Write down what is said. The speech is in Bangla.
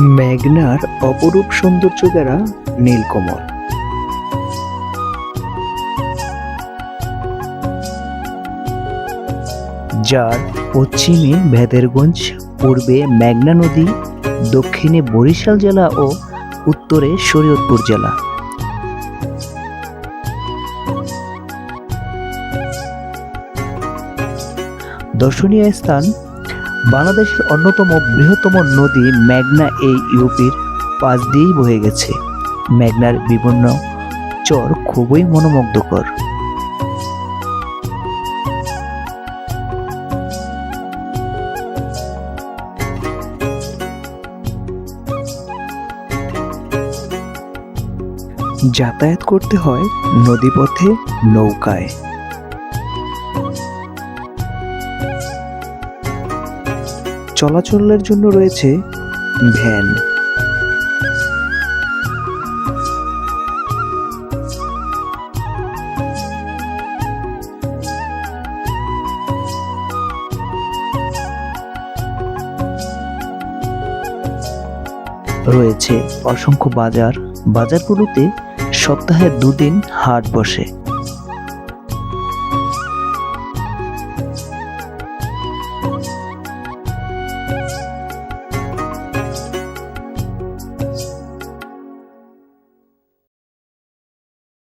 মেঘনার অপরূপ সৌন্দর্য গেরা নীলকমল। যার পশ্চিমে ভেদেরগঞ্জ, পূর্বে মেঘনা নদী, দক্ষিণে বরিশাল জেলা ও উত্তরে শরীয়তপুর জেলা। দর্শনীয় স্থান বাংলাদেশের অন্যতম বৃহত্তম নদী মেঘনা এই ইউপির পাশ দিয়েই বয়ে গেছে। মেঘনার বিভিন্ন চর খুবই মনোমুগ্ধকর। যাতায়াত করতে হয় নদীপথে নৌকায়। চলাচলের জন্য রয়েছে ভ্যান। রয়েছে অসংখ্য বাজার। বাজারগুলোতে সপ্তাহে দুদিন হাট বসে।